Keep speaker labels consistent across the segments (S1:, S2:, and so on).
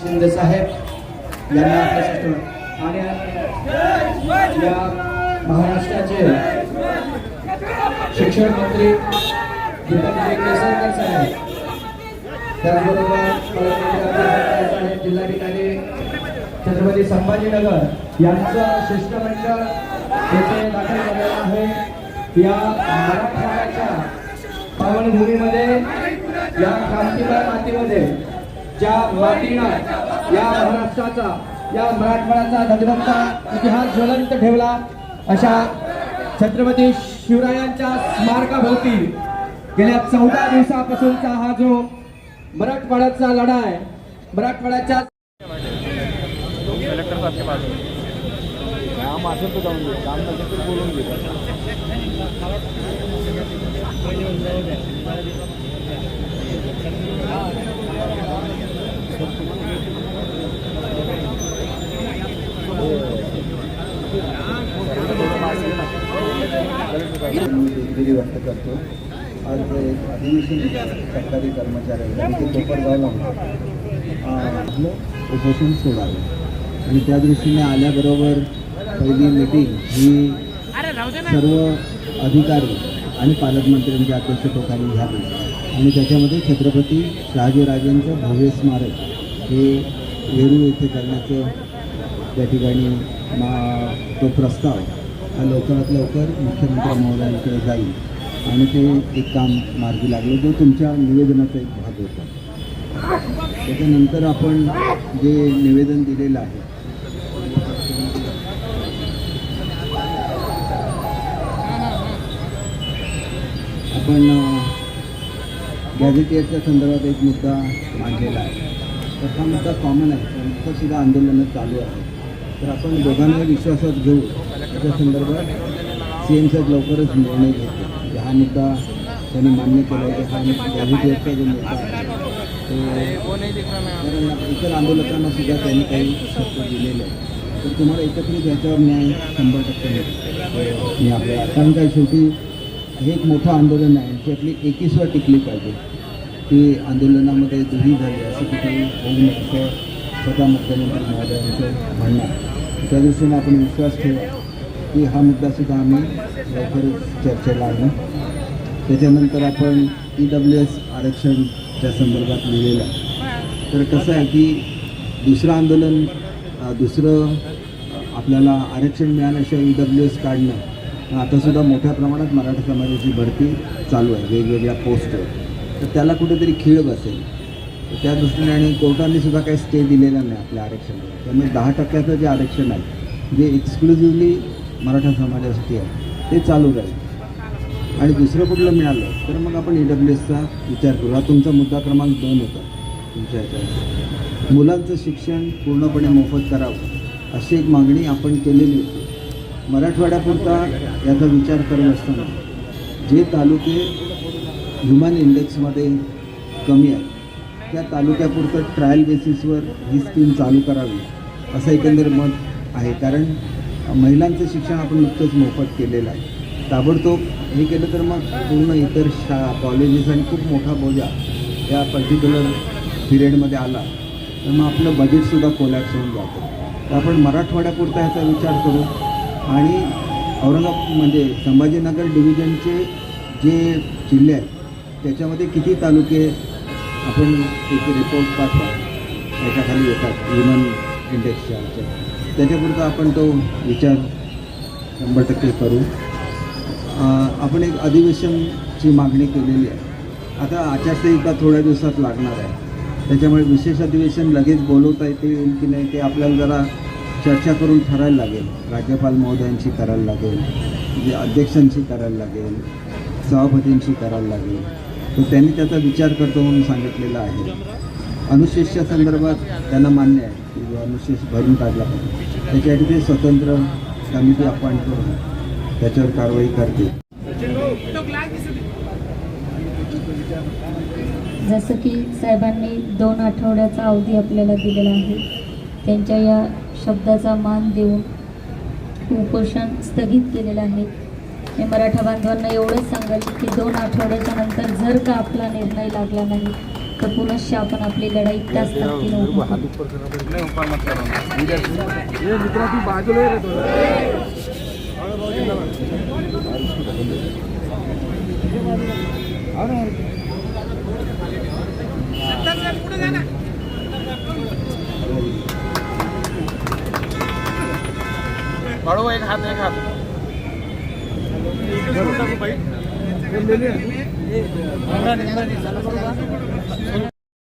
S1: शिंदे साहेब यांना आपल्यासाठी आणि या महाराष्ट्राचे शिक्षण मंत्री दीपकजी केसरकर साहेब त्याचबरोबर जिल्हाधिकारी छत्रपती संभाजीनगर यांचं शिष्टमंडळ येथे दाखल झालेलं आहे. या मराठवाड्याच्या पावनभूमीमध्ये या क्रांतिकार मातीमध्ये ज्या मातीनं या महाराष्ट्राचा या मराठवाड्याचा धगधगता इतिहास ज्वलंत ठेवला अशा छत्रपती शिवरायांच्या स्मारकाभोवती गेल्या चौदा दिवसापासूनचा हा जो मराठवाड्याचा लढा आहे मराठवाड्याच्या
S2: कलेक्टर साहब के पास काम असेल तर जाऊन घे काम नसेल तर बोलून घे.
S3: दिलगिरी व्यक्त करतो. आज एक अधिवेशन सरकारी कर्मचाऱ्यांचं म्हणजे ते कोपरगावला आपलं उपोषण सोडावे. आणि त्या दृष्टीने आल्याबरोबर पहिली मीटिंग ही सर्व अधिकारी आणि पालकमंत्र्यांच्या अध्यक्षतेखाली झाली. आणि त्याच्यामध्ये छत्रपती शहाजीराजांचं भव्य स्मारक हे वेरूळ येथे करण्याचं त्या ठिकाणी मा तो प्रस्ताव हा लवकरात लवकर मुख्यमंत्री महोदयांकडे जाईल. आणि ते एक काम मार्गी लागलं जो तुमच्या निवेदनाचा एक भाग होता. त्याच्यानंतर आपण जे निवेदन दिलेलं आहे आपण गॅझेटियरच्या संदर्भात एक मुद्दा मांडलेला आहे. तर हा मुद्दा कॉमन आहे. त्यांचं सुद्धा आंदोलनं चालू आहे. तर आपण दोघांना विश्वासात घेऊ. त्याच्या संदर्भात सी एम साहेब लवकरच निर्णय घेतो म्हणजे हा मुद्दा त्यांनी मान्य केला आहे. हा गॅझेटियरचा जो मुद्दा आहे तो इतर आंदोलकांना सुद्धा त्यांनी काही शब्द दिलेले आहे तर तुम्हाला एकत्रित याच्यावर न्याय शंभर टक्के मिळेल. मी आपल्याला कारण काय शेवटी हे एक मोठं आंदोलन आहे. त्यातली एकीसवर टिकली पाहिजे. ती आंदोलनामध्ये दुही झाली असं कुठेही होऊ नये असं स्वतः मुख्यमंत्री महोदयांचं म्हणणं आहे. त्या दृष्टीने आपण विश्वास ठेवा की हा मुद्दासुद्धा आम्ही लवकरच चर्चेला आणू. त्याच्यानंतर आपण ई डब्ल्यू एस आरक्षणच्या संदर्भात लिहिलेलं तर कसं आहे की दुसरं आंदोलन दुसरं आपल्याला आरक्षण मिळाल्याशिवाय ई डब्ल्यू एस काढणं आतासुद्धा मोठ्या प्रमाणात मराठा समाजाची भरती चालू आहे. वेगवेगळ्या पोस्टवर. तर त्याला कुठेतरी खीळ बसेल. तर त्या दृष्टीने आणि कोर्टाने सुद्धा काही स्टे दिलेला नाही आपल्या आरक्षणाला. त्यामुळे दहा टक्क्याचं जे आरक्षण आहे जे एक्सक्लुझिव्हली मराठा समाजासाठी आहे ते चालू राहील. आणि दुसरं कुठलं मिळालं तर मग आपण ई डब्ल्यू एसचा विचार करू. हा तुमचा मुद्दा क्रमांक दोन होता तुमच्या ह्याच्यावर मुलांचं शिक्षण पूर्णपणे मोफत करावं अशी एक मागणी आपण केलेली होती. मराठवाड्यापुरता याचा विचार करत असताना जे तालुके ह्युमन इंडेक्समध्ये कमी आहे. त्या तालुक्यापुरतं ट्रायल बेसिसवर ही स्कीम चालू करावी असं एकंदर मत आहे. कारण महिलांचं शिक्षण आपण नुकतंच मोफत केलेलं आहे. ताबडतोब हे केलं तर मग पूर्ण इतर शाळा कॉलेजेस आणि खूप मोठा बोजा या पर्टिक्युलर पिरियडमध्ये आला. तर मग आपलं बजेटसुद्धा कोलॅप्स होऊन जातं. तर आपण मराठवाड्यापुरता ह्याचा विचार करू. आणि औरंगाबाद म्हणजे संभाजीनगर डिव्हिजनचे जे जिल्हे आहेत त्याच्यामध्ये किती तालुके आपण एक रिपोर्ट पाठवा? त्याच्याखाली येतात ह्युमन इंडेक्सच्या ह्याच्यात. त्याच्यापुरता आपण तो विचार शंभर टक्के करू. आपण एक अधिवेशनची मागणी केलेली आहे. आता आचारसंहिता थोड्या दिवसात लागणार आहे. त्याच्यामुळे विशेष अधिवेशन लगेच बोलवता येते येईल की नाही ते आपल्याला जरा चर्चा करून ठरायला लागेल. राज्यपाल महोदयांशी करायला लागेल म्हणजे अध्यक्षांशी करायला लागेल सभापतींशी करायला लागेल. तर त्यांनी त्याचा विचार करतो म्हणून सांगितलेलं आहे. अनुशेषच्या संदर्भात त्यांना मान्य आहे की जो अनुशेष भरून काढला पाहिजे. त्याच्यासाठी ते स्वतंत्र कमिटी अपॉइंट करून त्याच्यावर कारवाई करते
S4: जसं की साहेबांनी दोन आठवड्याचा अवधी आपल्याला दिलेला आहे. त्यांच्या या शब्दाचा मान देऊन उपोषण स्थगित केलेलं आहे. मी मराठा बांधवांना एवढंच सांगेल की दोन आठवड्याच्या नंतर जर का आपला निर्णय लागला नाही तर पुनश्च आपण आपली लढाई त्याच ताकदीनं करू.
S2: एक हात एक हात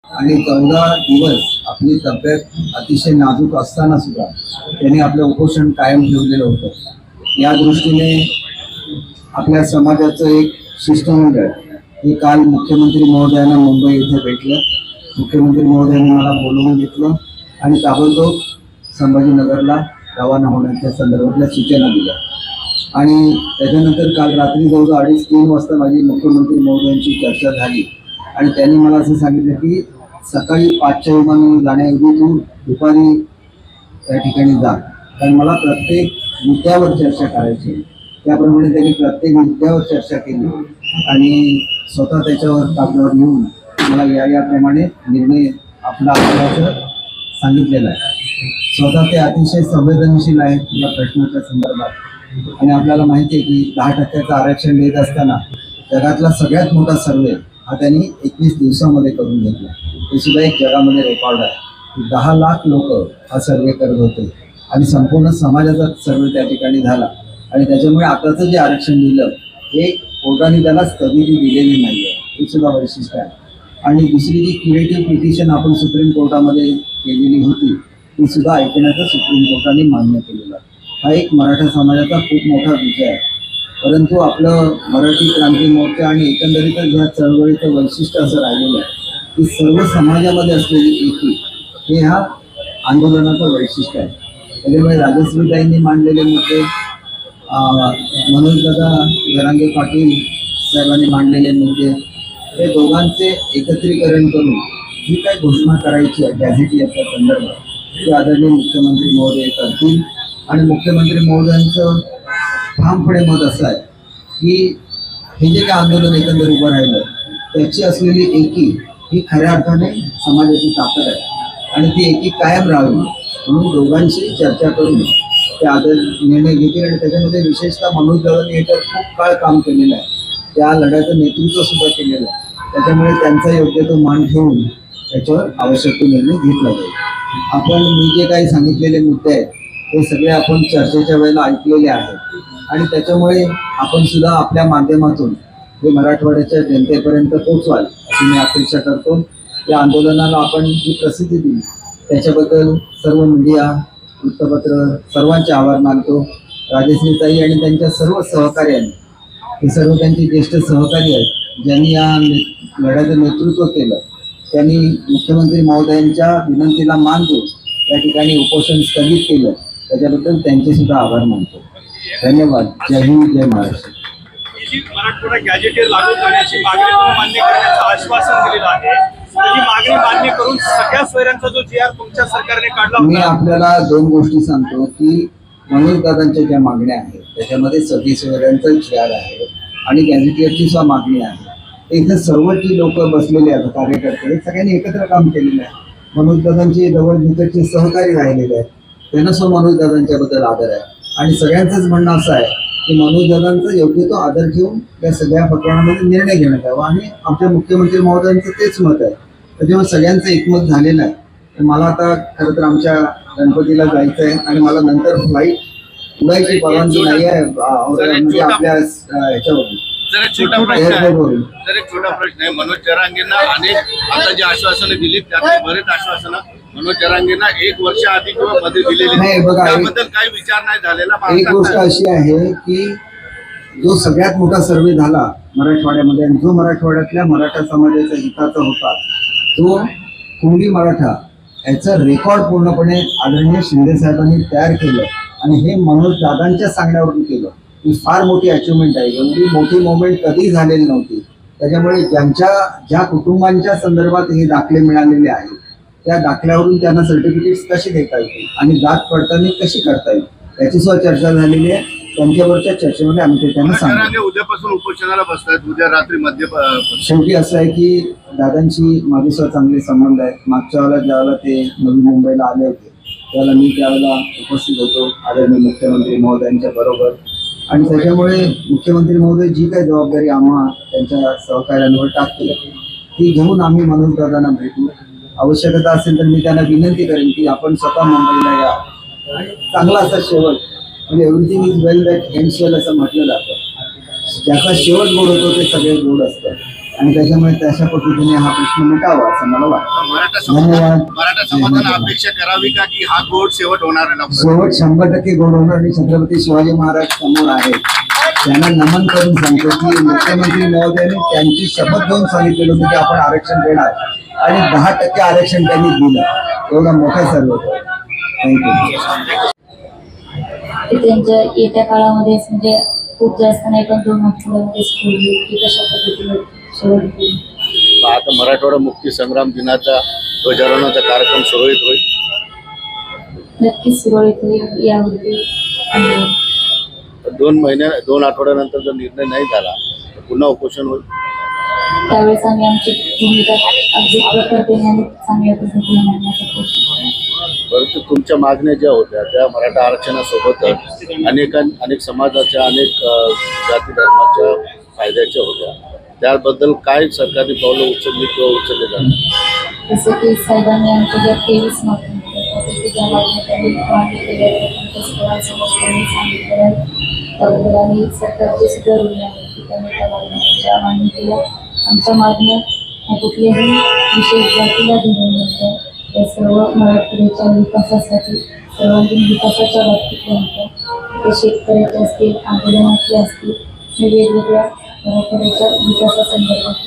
S3: आणि चौदा दिवस आपली तब्येत अतिशय नाजूक असताना सुद्धा त्यांनी आपलं उपोषण कायम ठेवलेलं होतं. या दृष्टीने आपल्या समाजाचं एक शिष्टमंडळ हे काल मुख्यमंत्री महोदयांना मुंबई इथे भेटलं. मुख्यमंत्री महोदयांनी मला बोलवून घेतलं आणि ताबडतोब संभाजीनगरला रवाना होण्याच्या संदर्भातल्या सूचना दिल्या. आणि त्याच्यानंतर काल रात्री जवळजवळ अडीच तीन वाजता माझी मुख्यमंत्री महोदयांची चर्चा झाली. आणि त्यांनी मला असं सांगितलं की सकाळी पाचच्या विमानाने जाण्याऐवजी तू दुपारी त्या ठिकाणी जा. कारण मला प्रत्येक मुद्द्यावर चर्चा करायची त्याप्रमाणे त्यांनी प्रत्येक मुद्द्यावर चर्चा केली. आणि स्वतः त्याच्यावर कागदावर येऊन मला या याप्रमाणे निर्णय आपला असल्याचं सांगितलेलं आहे. स्वतः ते अतिशय संवेदनशील आहेत या प्रश्नाच्या संदर्भात. आणि आपल्याला माहिती आहे की दहा टक्क्याचं आरक्षण देत असताना जगातला सगळ्यात मोठा सर्वे हा त्यांनी एकवीस दिवसामध्ये करून घेतला. हे सुद्धा एक जगामध्ये रेकॉर्ड आहे. की दहा लाख लोक हा सर्वे करत होते आणि संपूर्ण समाजाचा सर्वे त्या ठिकाणी झाला. आणि त्याच्यामुळे आताचं जे आरक्षण दिलं हे कोर्टाने त्याला स्थगिती दिलेली नाही आहे हे सुद्धा वैशिष्ट्य आहे. आणि दुसरी जी क्रिएटिव्ह पिटिशन आपण सुप्रीम कोर्टामध्ये केलेली होती ती सुद्धा ऐकण्याचं सुप्रीम कोर्टाने मान्य केलेलं आहे. हा एक मराठा समाजाचा खूप मोठा विजय आहे. परंतु आपलं मराठी क्रांती मोर्चा आणि एकंदरीतच ह्या चळवळीचं वैशिष्ट्य असं राहिलेलं आहे की सर्व समाजामध्ये असलेली एकी हे ह्या आंदोलनाचं वैशिष्ट्य आहे. त्याच्यामुळे म्हणजे राजश्रीताईंनी मांडलेले मुद्दे मनोजदादा जरांगे पाटील साहेबांनी मांडलेले मुद्दे हे दोघांचे एकत्रीकरण करून जी काही घोषणा करायची आहे गॅझेटियरच्या संदर्भात ती आदरणीय मुख्यमंत्री महोदय करतील. आणि मुख्यमंत्री महोदयांचं ठामपणे मत असं आहे की हे जे काय आंदोलन एकंदर उभं राहिलं त्याची असलेली एकी ही खऱ्या अर्थाने समाजाची ताकद आहे. आणि ती एकी कायम राहावी म्हणून दोघांशी चर्चा करून ते आदर निर्णय घेतील आणि त्याच्यामध्ये विशेषतः मनोज दळांनी याच्यात खूप काळ काम केलेलं आहे. त्या लढ्याचं नेतृत्व सुद्धा केलेलं आहे. त्याच्यामुळे त्यांचा योग्य तो मान ठेवून त्याच्यावर आवश्यक तो निर्णय घेतला जाईल. आपण मी जे काही सांगितलेले मुद्दे आहेत हे सगळे आपण चर्चेच्या वेळेला ऐकलेले आहेत. आणि त्याच्यामुळे आपण सुद्धा आपल्या माध्यमातून हे मराठवाड्याच्या जनतेपर्यंत पोचवाल अशी मी अपेक्षा करतो. या आंदोलनाला आपण जी प्रसिद्धी दिली त्याच्याबद्दल सर्व मीडिया वृत्तपत्र सर्वांचे आभार मानतो. राजश्रीताई आणि त्यांच्या सर्व सहकार्यांनी हे सर्व त्यांचे ज्येष्ठ सहकारी आहेत ज्यांनी या ने- लढ्याचं नेतृत्व केलं त्यांनी मुख्यमंत्री महोदयांच्या विनंतीला मान देऊन त्या ठिकाणी उपोषण स्थगित केलं. त्याच्याबद्दल त्यांचे सुद्धा आभार मानतो. धन्यवाद. जय हिंद जय महाराष्ट्र.
S5: जी मराठवाडा गॅजेटेर लागू करण्याची मागणी तुम्ही मान्य करण्याचं आश्वासन दिलेलं आहे. मागणी मान्य करून सगळ्या सोयऱ्यांचा जो जी आर तुमच्या सरकारने काढला
S3: मी आपल्याला दोन गोष्टी सांगतो की मनोज दादांच्या ज्या मागण्या आहेत त्याच्यामध्ये सगळी सोयऱ्यांचा विचार आहे आणि गॅझेटियरची सुद्धा मागणी आहे. इथे सर्व जी लोक बसलेले आहेत कार्यकर्ते हे सगळ्यांनी एकत्र काम केलेलं आहे. मनोज दादांचे जवळ निकटचे सहकारी राहिलेले आहेत. त्यांना सुद्धा मनोज दादांच्या बद्दल आदर आहे. आणि सगळ्यांचंच म्हणणं असं आहे की मनोज दादांचा योग्य तो आदर ठेवून या सगळ्या प्रकरणामध्ये निर्णय घेण्यात यावा. आणि आमच्या मुख्यमंत्री महोदयांचं तेच मत आहे. त्याच्यामुळे सगळ्यांचं एकमत झालेलं आहे तर मला आता खरं तर आमच्या गणपतीला जायचं आहे आणि मला नंतर फ्लाईट उडायची परवानगी नाही आहे म्हणजे आपल्या ह्याच्यावरून.
S5: जर छोटा प्रश्न आहे.
S3: एअरपोर्टवरून.
S5: जर एक छोटा प्रश्न आहे. मनोज जरांगेंना अनेक आता जी आश्वासनं दिली त्यातली बरेच आश्वासनं मनोज जरांगेंना एक वर्ष आधी किंवा मध्ये दिलेली
S3: नाही, बघा, एक-
S5: त्याबद्दल काही विचार नाही झालेला
S3: एक गोष्ट
S5: भारतात
S3: अशी आहे की जो सगळ्यात मोठा सर्वे झाला मराठवाड्यामध्ये आणि जो मराठवाड्यातल्या मराठा समाजाच्या हिताचा होता तो कुंडी मराठा याचा रेकॉर्ड पूर्णपणे आदरणीय शिंदे साहेबांनी तयार केलं आणि हे मनोज दादांच्या सांगण्यावरून केलं. ही फार मोठी अचिव्हमेंट आहे. एवढी मोठी मोमेंट कधी झालेली नव्हती. त्याच्यामुळे ज्यांच्या ज्या कुटुंबांच्या संदर्भात हे दाखले मिळालेले आहेत त्या दाखल्यावरून त्यांना सर्टिफिकेट्स कशी देता येतील आणि जात पडताळणी कशी करता येईल याची सुद्धा चर्चा झालेली आहे. त्यांच्यावरच्या चर्चेमध्ये आम्ही ते त्यांना सांगतो
S2: सरकारने उद्यापासून उपोषणाला बसतायत उद्या रात्री मध्य
S3: शेवटी असं आहे की दादांची माझ्यासह चांगले संबंध आहेत. मागच्या वेळेला ज्यावेळेला ते नवी मुंबईला आले होते त्यावेळेला मी त्यावेळेला उपस्थित होतो आदरणीय मुख्यमंत्री महोदयांच्या बरोबर. आणि त्याच्यामुळे मुख्यमंत्री महोदय जी काही जबाबदारी आम्हा त्यांच्या सहकार्यांवर टाकतील ती घेऊन आम्ही मनोज दादांना भेटू. आवश्यकता असेल तर मी त्यांना विनंती करेन की आपण स्वतः मुंबईला या. आणि चांगला असा शेवट म्हणजे everything is well that ends well असं म्हटलं जातं. ज्याचा शेवट गोड होतो ते सगळे गोड असतं आणि त्याच्यामुळे तशा पद्धतीने हा प्रश्न मिटावा असं मला वाटतं.
S2: मराठा
S3: धन्यवाद.
S2: समाजात मराठा समाजाला अपेक्षा करावी का की हा गोड शेवट होणार आहे डॉक्टर?
S3: शेवट शंभर टक्के गोड होणार आणि छत्रपती शिवाजी महाराज समोर आहेत त्यांना नमन करून सांगतो की मुख्यमंत्री महोदयांनी त्यांची शपथ घेऊन सांगितलेलं होतं की आपण आरक्षण देणार. आणि दहा टक्के आरक्षण त्यांनी दिलं. एवढं मोठं सर्व. थँक्यू
S4: त्यांच्या येत्या काळामध्ये म्हणजे खूप जास्त नाही पण दोन आठवड्यामध्ये स्कूल की कशा पद्धतीने शेवट
S2: आता मराठवाडा मुक्ती संग्राम दिनाचा ध्वजारोहणाचा कार्यक्रम सुरळीत होईल?
S4: नक्कीच सुरळीत होईल यावरती
S2: दोन महिन्या दोन आठवड्यानंतर जर निर्णय नाही झाला तर पुन्हा उपोषण होईल?
S4: त्यावेळेस आम्ही आमची भूमिका अगदी आणि चांगल्या पद्धतीने.
S2: परंतु तुमच्या मागण्या ज्या होत्या त्या मराठा आरक्षणासोबतच अनेक अनेक समाजाच्या अनेक जाती धर्माच्या फायद्याच्या होत्या. त्याबद्दल काय सरकारने पावलं उचलली किंवा उचलले जाणार
S4: जसं की साहेबांनी आमच्या ज्या तेवीस सरकारचे सुद्धा की त्यांनी त्या केल्या. आमच्या मागण्या कुठल्याही विशेष जातीला धरून नव्हत्या या सर्व मराठवाड्याच्या विकासासाठी सर्वांगीण विकासाच्या बाबतीतल्या होत्या ते शेतकऱ्याचे असतील आंदोलनाचे असतील हे वेगवेगळ्या मराठवाड्याच्या विकासासंदर्भात